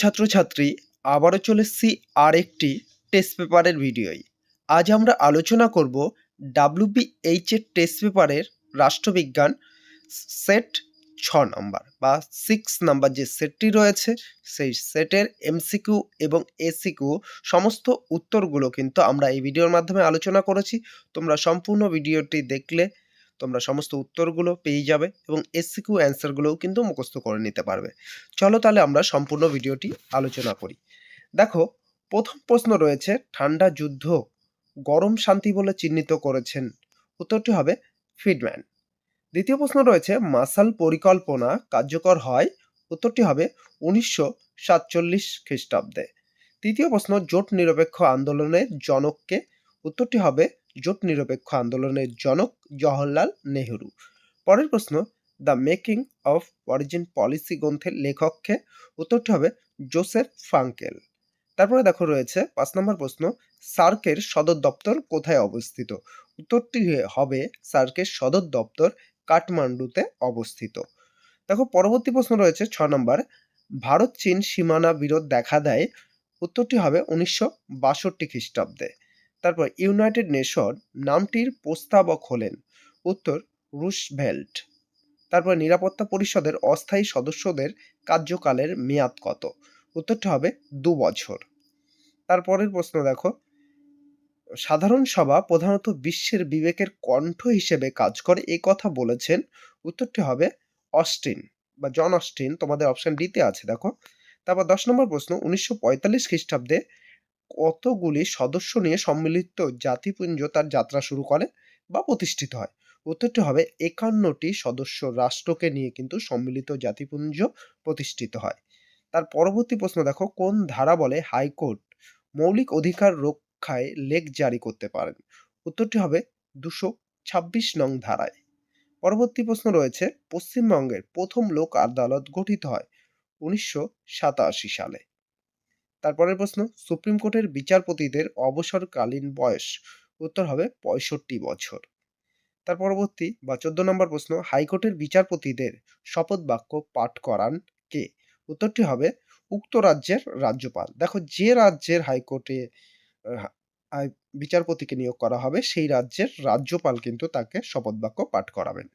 ছাত্রছাত্রী, আবারও চলে এসেছি আর একটি টেস্ট পেপারের ভিডিওয় আজ আমরা আলোচনা করব ডাব্লিউবিএইচ এর টেস্ট পেপারের রাষ্ট্রবিজ্ঞান সেট ছ নম্বর বা সিক্স নাম্বার যে সেটটি রয়েছে, সেই সেটের এমসিকিউ এবং এসিকিউ সমস্ত উত্তরগুলো কিন্তু আমরা এই ভিডিওর মাধ্যমে আলোচনা করেছি। তোমরা সম্পূর্ণ ভিডিওটি দেখলে তোমরা সমস্ত উত্তরগুলো পেয়ে যাবে এবং এসিকিউ অ্যান্সারগুলোও কিন্তু মুখস্থ করে নিতে পারবে। চলো তাহলে আমরা সম্পূর্ণ ভিডিওটি আলোচনা করি। দেখো, প্রথম প্রশ্ন রয়েছে, ঠান্ডা যুদ্ধ গরম শান্তি বলে চিহ্নিত করেছেন। উত্তরটি হবে ফিডম্যান। দ্বিতীয় প্রশ্ন রয়েছে, মাসাল পরিকল্পনা কার্যকর হয়? উত্তরটি হবে উনিশশো সাতচল্লিশ খ্রিস্টাব্দে। তৃতীয় প্রশ্ন, জোট নিরপেক্ষ আন্দোলনের জনককে? উত্তরটি হবে জোট নিরপেক্ষ আন্দোলনের জনক জওহরলাল নেহরু। পরের প্রশ্ন, the making of origin policy গ্রন্থের লেখককে উত্তরটি হবে জোসেফ ফ্রাঙ্কেল তারপরে দেখো রয়েছে পাঁচ নম্বর প্রশ্ন, সার্কের সদর দপ্তর কোথায় অবস্থিত? উত্তরটি হবে সার্কের সদর দপ্তর কাঠমান্ডুতে অবস্থিত। দেখো পরবর্তী প্রশ্ন রয়েছে ছ নম্বর ভারত চীন সীমানা বিরোধ দেখা দেয়? উত্তরটি হবে উনিশশো বাষট্টি খ্রিস্টাব্দে। তারপর ইউনাইটেড নেশন নামটির প্রস্তাবক হলেন। উত্তর রুশভেল্ট তারপর নিরাপত্তা পরিষদের অস্থায়ী সদস্যদের কার্যকালের মেয়াদ কত? উত্তরটি হবে দু বছর। তারপরের প্রশ্ন দেখো। সাধারণ সভা প্রধানত বিশ্বের বিবেকের কণ্ঠ হিসেবে কাজ করে এই কথা বলেছেন। উত্তরটি হবে অস্টিন বা জন অস্টিন, তোমাদের অপশন ডিতে আছে, দেখো। তারপর দশ নম্বর প্রশ্ন, উনিশশো পঁয়তাল্লিশ খ্রিস্টাব্দে কতগুলি সদস্য নিয়ে সম্মিলিত জাতিপুঞ্জ তার যাত্রা শুরু করে বা প্রতিষ্ঠিত হয়? উত্তরটি হবে একান্নটি সদস্য রাষ্ট্রকে নিয়ে কিন্তু সম্মিলিত জাতিপুঞ্জ প্রতিষ্ঠিত হয়। তার পরবর্তী প্রশ্ন দেখো, কোন ধারা বলে হাইকোর্ট মৌলিক অধিকার রক্ষায় লেখ জারি করতে পারেন? উত্তরটি হবে দুশো ছাব্বিশ নং ধারায়। পরবর্তী প্রশ্ন রয়েছে, পশ্চিমবঙ্গের প্রথম লোক আদালত গঠিত হয় উনিশশো সাতাশি সালে। তারপরের প্রশ্ন, সুপ্রিম কোর্টের বিচারপতিদের অবসরকালীন বয়স, উত্তর হবে পঁয়ষট্টি বছর। তার পরবর্তী বা চোদ্দ নম্বর প্রশ্ন, হাইকোর্টের বিচারপতিদের শপথ বাক্য পাঠ করান কে? উত্তরটি হবে উক্ত রাজ্যের রাজ্যপাল। দেখো, যে রাজ্যের হাইকোর্টে বিচারপতিকে নিয়োগ করা হবে, সেই রাজ্যের রাজ্যপাল কিন্তু তাকে শপথ বাক্য পাঠ করাবেন।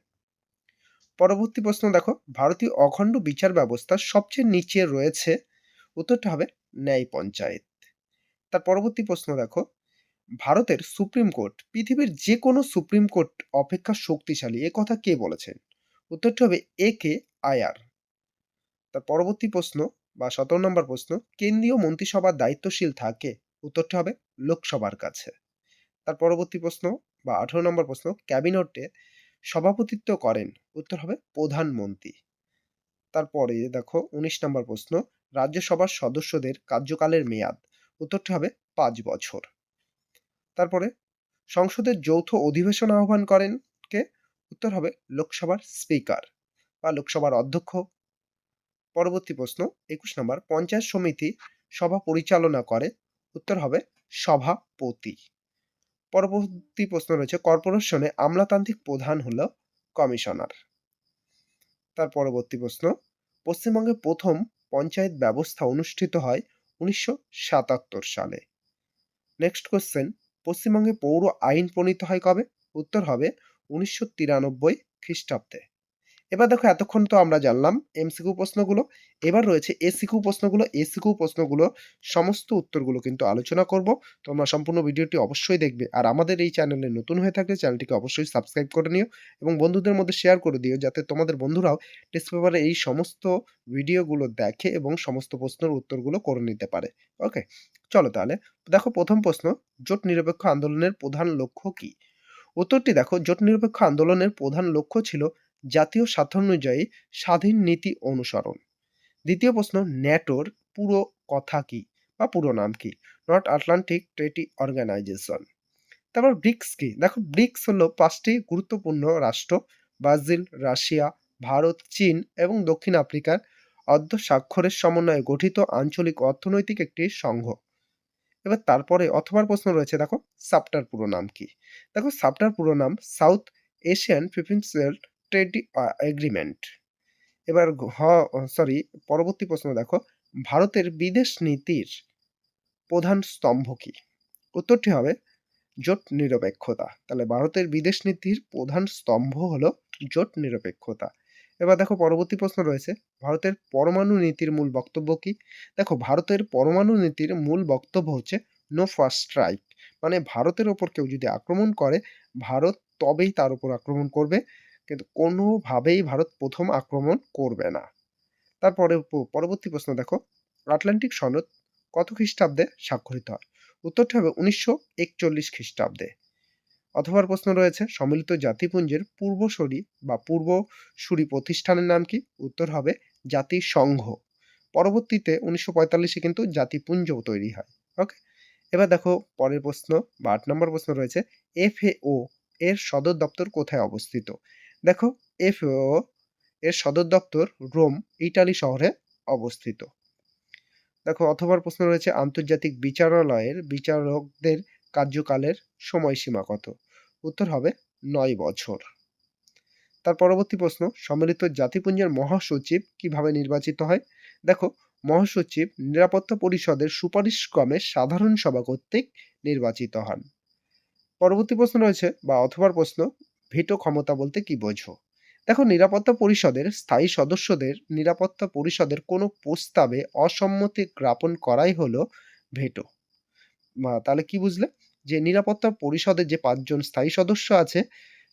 পরবর্তী প্রশ্ন, দেখো, ভারতীয় অখণ্ড বিচার ব্যবস্থা সবচেয়ে নিচে রয়েছে উত্তরটা হবে ন্যায় পঞ্চায়েত। তার পরবর্তী প্রশ্ন দেখো, ভারতের সুপ্রিম কোর্ট, পৃথিবীর যে কোনো সুপ্রিম কোর্ট অপেক্ষা শক্তিশালী, এ কথা কে বলেছেন? উত্তরটি হবে এ কে আয়ার। তার পরবর্তী প্রশ্ন বা সতেরো নম্বর প্রশ্ন, কেন্দ্রীয় মন্ত্রিসভার দায়িত্বশীল থাকে? উত্তরটি হবে লোকসভার কাছে। তার পরবর্তী প্রশ্ন বা আঠারো নম্বর প্রশ্ন, ক্যাবিনেটে সভাপতিত্ব করেন? উত্তর হবে প্রধানমন্ত্রী। তারপরে দেখো, উনিশ নম্বর প্রশ্ন রাজ্যসভার সদস্যদের কার্যকালের মেয়াদ উত্তরটি হবে পাঁচ বছর। তারপরে সংসদের যৌথ অধিবেশন আহ্বান করেন কে? উত্তর হবে লোকসভার স্পিকার বা লোকসভার অধ্যক্ষ। পরবর্তী প্রশ্ন, একুশ নম্বর, পঞ্চায়েত সমিতি সভা পরিচালনা করে, উত্তর হবে সভাপতি। পরবর্তী প্রশ্ন রয়েছে, কর্পোরেশনে আমলাতান্ত্রিক প্রধান হল কমিশনার। তার পরবর্তী প্রশ্ন, পশ্চিমবঙ্গে প্রথম পঞ্চায়েত ব্যবস্থা অনুষ্ঠিত হয় উনিশশো সাতাত্তর সালে। নেক্সট কোশ্চেন পশ্চিমবঙ্গে পৌর আইন প্রণীত হয় কবে? উত্তর হবে উনিশশো তিরানব্বই খ্রিস্টাব্দে। এবার দেখো এতক্ষণ তো আমরা জানলাম এমসিকিউ প্রশ্নগুলো, এবার রয়েছে এসিকিউ প্রশ্নগুলো এসিকিউ প্রশ্নগুলো, সমস্ত উত্তরগুলো কিন্তু আলোচনা করব। তোমরা সম্পূর্ণ ভিডিওটি অবশ্যই দেখবে। আর আমাদের এই চ্যানেলে নতুন হয়ে থাকলে চ্যানেলটিকে অবশ্যই সাবস্ক্রাইব করে নিও এবং বন্ধুদের মধ্যে শেয়ার করে দিও যাতে তোমাদের বন্ধুরাও টেস্ট পেপারে এই সমস্ত ভিডিওগুলো দেখে এবং সমস্ত প্রশ্নের উত্তরগুলো করে নিতে পারে। ওকে চলো তাহলে দেখো প্রথম প্রশ্ন, জোট নিরপেক্ষ আন্দোলনের প্রধান লক্ষ্য কি? উত্তরটি দেখো, জোট নিরপেক্ষ আন্দোলনের প্রধান লক্ষ্য ছিল জাতীয় স্বার্থানুযায়ী স্বাধীন নীতি অনুসরণ। দ্বিতীয় প্রশ্ন, ন্যাটোর পুরো কথা কি বা পুরো নাম কি? নর্থ আটলান্টিক ট্রেটি অর্গানাইজেশন তারপর ব্রিক্স কি? দেখো, ব্রিক্স হলো পাঁচটি গুরুত্বপূর্ণ রাষ্ট্র, ব্রাজিল, রাশিয়া, ভারত, চীন এবং দক্ষিণ আফ্রিকার অর্ধ স্বাক্ষরের সমন্বয়ে গঠিত আঞ্চলিক অর্থনৈতিক একটি সংঘ। এবার তারপরে অথবার প্রশ্ন রয়েছে, দেখো, সাপটার পুরো নাম কি? দেখো, সাপটার পুরো নাম South Asian Preferential Trade Agreement এবার হ সরি পরবর্তী প্রশ্ন দেখো। ভারতের বিদেশ নীতির প্রধান স্তম্ভ কি? উত্তরটি হবে জোট নিরপেক্ষতা। তাহলে ভারতের বিদেশ নীতির প্রধান স্তম্ভ হলো জোট নিরপেক্ষতা। এবার দেখো পরবর্তী প্রশ্ন রয়েছে, ভারতের পরমাণু নীতির মূল বক্তব্য কি? দেখো ভারতের পরমাণু নীতির মূল বক্তব্য হচ্ছে নো ফার্স্ট স্ট্রাইক মানে ভারতের ওপর কেউ যদি আক্রমণ করে, ভারত তবেই তার উপর আক্রমণ করবে। কিন্তু কোনোভাবেই ভারত প্রথম আক্রমণ করবে না। তারপরে পরবর্তী প্রশ্ন দেখো। আটলান্টিক সনদ কত খ্রিস্টাব্দে স্বাক্ষরিত হয়? উত্তরটি হবে উনিশশো একচল্লিশ খ্রিস্টাব্দে। অথবা প্রশ্ন রয়েছে, সম্মিলিত জাতিপুঞ্জের পূর্বসূরি বা পূর্বসূরি প্রতিষ্ঠানের নাম কি? উত্তর হবে জাতিসংঘ। পরবর্তীতে উনিশশো পঁয়তাল্লিশে কিন্তু জাতিপুঞ্জ তৈরি হয়। ওকে এবার দেখো পরের প্রশ্ন বা আট নম্বর প্রশ্ন রয়েছে, এফএও এর সদর দপ্তর কোথায় অবস্থিত? দেখো এফএও এর সদর দপ্তর রোম, ইটালি শহরে অবস্থিত। দেখো, অথবার প্রশ্ন রয়েছে, আন্তর্জাতিক বিচারালয়ের বিচারকদের কার্যকালের সময়সীমা কত? উত্তর হবে, নয় বছর। তার পরবর্তী প্রশ্ন, সম্মিলিত জাতিপুঞ্জের মহাসচিব কীভাবে নির্বাচিত হয়? দেখো, মহাসচিব নিরাপত্তা পরিষদের সুপারিশ ক্রমে সাধারণ সভা কর্তৃক নির্বাচিত হন। পরবর্তী প্রশ্ন রয়েছে, বা অথবার প্রশ্ন ভেটো ক্ষমতা বলতে কি বোঝো? দেখো, নিরাপত্তা পরিষদের, স্থায়ী সদস্যদের নিরাপত্তা পরিষদের কোনো প্রস্তাবে অসম্মতি জ্ঞাপন করাই হলো ভেটো। তাহলে কি বুঝলে? যে নিরাপত্তা পরিষদের যে পাঁচজন স্থায়ী সদস্য আছে,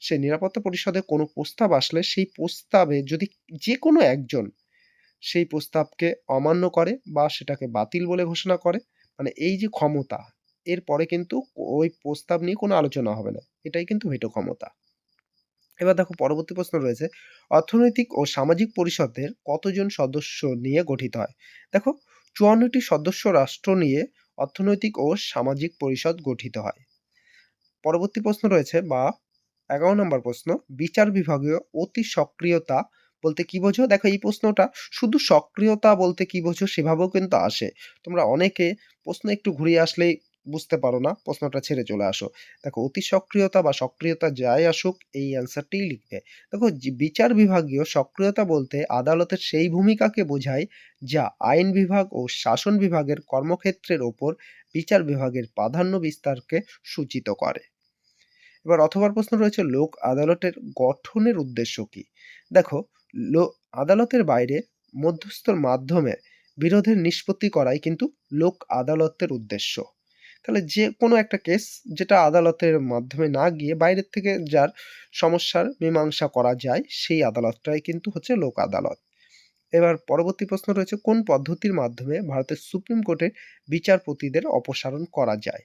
সে নিরাপত্তা পরিষদে কোনো প্রস্তাব আসলে সেই প্রস্তাবে যদি যে কোনো একজন সেই প্রস্তাবকে অমান্য করে বা সেটাকে বাতিল বলে ঘোষণা করে মানে এই যে ক্ষমতা, এরপরে কিন্তু ওই প্রস্তাব নিয়ে কোনো আলোচনা হবে না। এটাই কিন্তু ভেটো ক্ষমতা। এবার দেখো পরবর্তী প্রশ্ন রয়েছে, অর্থনৈতিক ও সামাজিক পরিষদের কতজন সদস্য নিয়ে গঠিত হয়? দেখো, চুয়ান্নটি সদস্য রাষ্ট্র নিয়ে অর্থনৈতিক ও সামাজিক পরিষদ গঠিত হয়। পরবর্তী প্রশ্ন রয়েছে, বা এগারো নম্বর প্রশ্ন, বিচার বিভাগীয় অতি সক্রিয়তা বলতে কি বোঝো? দেখো, এই প্রশ্নটা শুধু সক্রিয়তা বলতে কি বোঝো সেভাবেও কিন্তু আসে। তোমরা অনেকে প্রশ্ন একটু ঘুরিয়ে আসলেই বুঝতে পারো না, প্রশ্নটা ছেড়ে চলে আসো। দেখো, অতি সক্রিয়তা বা সক্রিয়তা যাই আসুক, এই অ্যান্সারটিই লিখবে। দেখো বিচার বিভাগীয় সক্রিয়তা বলতে আদালতের সেই ভূমিকাকে বোঝায় যা আইন বিভাগ ও শাসন বিভাগের কর্মক্ষেত্রের ওপর বিচার বিভাগের প্রাধান্য বিস্তারকে সূচিত করে। এবার অথবার প্রশ্ন রয়েছে, লোক আদালতের গঠনের উদ্দেশ্য কি? দেখো আদালতের বাইরে মধ্যস্থর মাধ্যমে বিরোধের নিষ্পত্তি করাই কিন্তু লোক আদালতের উদ্দেশ্য। তাহলে যে কোনো একটা কেস যেটা আদালতের মাধ্যমে না গিয়ে বাইরের থেকে যার সমস্যার মীমাংসা করা যায়, সেই আদালতটাই কিন্তু হচ্ছে লোক আদালত। এবার পরবর্তী প্রশ্ন রয়েছে, কোন পদ্ধতির মাধ্যমে ভারতের সুপ্রিম কোর্টের বিচারপতিদের অপসারণ করা যায়?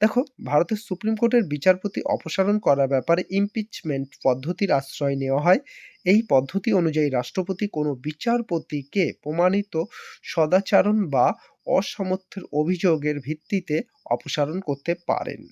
দেখো, ভারতের সুপ্রিম কোর্টের বিচারপতি অপসারণ করার ব্যাপারে ইমপিচমেন্ট পদ্ধতির আশ্রয় নেওয়া হয়। এই পদ্ধতি অনুযায়ী রাষ্ট্রপতি কোনো বিচারপতিকে প্রমাণিত সদাচারণ বা অসমর্থের অভিযোগের ভিত্তিতে অপসারণ করতে পারেন।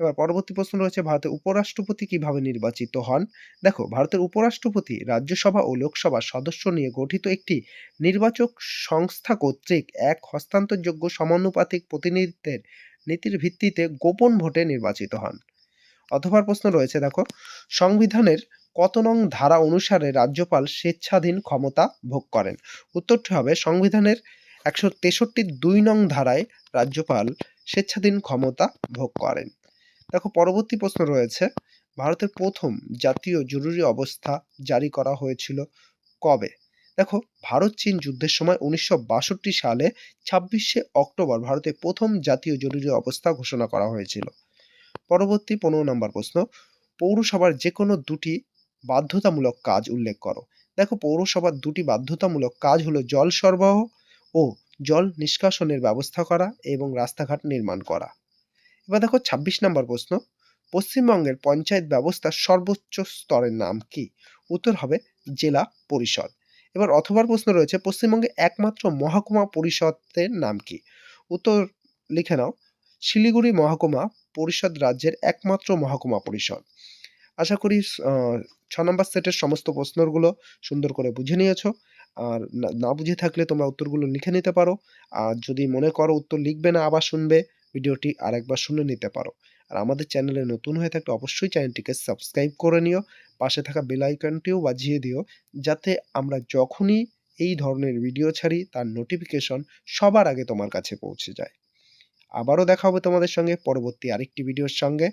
এবার পরবর্তী প্রশ্ন রয়েছে, ভারতের উপরাষ্ট্রপতি কীভাবে নির্বাচিত হন? দেখো, ভারতের উপরাষ্ট্রপতি, রাজ্যসভা ও লোকসভা সদস্য নিয়ে গঠিত একটি নির্বাচক সংস্থা কর্তৃক এক হস্তান্তরযোগ্য সমানুপাতিক প্রতিনিধিত্বের নীতির ভিত্তিতে গোপন ভোটে নির্বাচিত হন। অথবা প্রশ্ন রয়েছে, দেখো, সংবিধানের কত নং ধারা অনুসারে রাজ্যপাল স্বেচ্ছাধীন ক্ষমতা ভোগ করেন? উত্তরটি হবে, সংবিধানের একশো তেষট্টি দুই নং ধারায় রাজ্যপাল স্বেচ্ছাধীন ক্ষমতা ভোগ করেন। দেখো, পরবর্তী প্রশ্ন রয়েছে, ভারতের প্রথম জাতীয় জরুরি অবস্থা জারি করা হয়েছিল কবে? দেখো, ভারত চীন যুদ্ধের সময় উনিশশো বাষট্টি সালে ছাব্বিশে অক্টোবর ভারতে প্রথম জাতীয় জরুরি অবস্থা ঘোষণা করা হয়েছিল। পরবর্তী পনেরো নম্বর প্রশ্ন, পৌরসভার যে কোনো দুটি বাধ্যতামূলক কাজ উল্লেখ করো। দেখো, পৌরসভার দুটি বাধ্যতামূলক কাজ হলো জল সরবরাহ ও জল নিষ্কাশনের ব্যবস্থা করা এবং রাস্তাঘাট নির্মাণ করা। এবার দেখো ছাব্বিশ নম্বর প্রশ্ন। পশ্চিমবঙ্গের পঞ্চায়েত ব্যবস্থার সর্বোচ্চ স্তরের নাম কি? উত্তর হবে জেলা পরিষদ। এবার অথবার প্রশ্ন রয়েছে, পশ্চিমবঙ্গে একমাত্র মহকুমা পরিষদের নাম কি? উত্তর লিখে নাও, শিলিগুড়ি মহকুমা পরিষদ রাজ্যের একমাত্র মহকুমা পরিষদ। আশা করি ছ নম্বর সেটের সমস্ত প্রশ্নগুলো সুন্দর করে বুঝে নিয়েছো। আর না- বুঝে থাকলে তোমরা উত্তরগুলো লিখে নিতে পারো। আর যদি মনে করো উত্তর লিখবে না, আবার শুনবে, ভিডিওটি আরেকবার শুনে নিতে পারো। আর আমাদের চ্যানেলে নতুন হয়ে থাকলে অবশ্যই চ্যানেলটিকে সাবস্ক্রাইব করে নিও, পাশে থাকা বেল আইকনটিও বাজিয়ে দিও, যাতে আমরা যখনই এই ধরনের ভিডিও ছাড়ি, তার নোটিফিকেশন সবার আগে তোমার কাছে পৌঁছে যায়। আবারও দেখা হবে তোমাদের সঙ্গে পরবর্তী আরেকটি ভিডিওর সঙ্গে।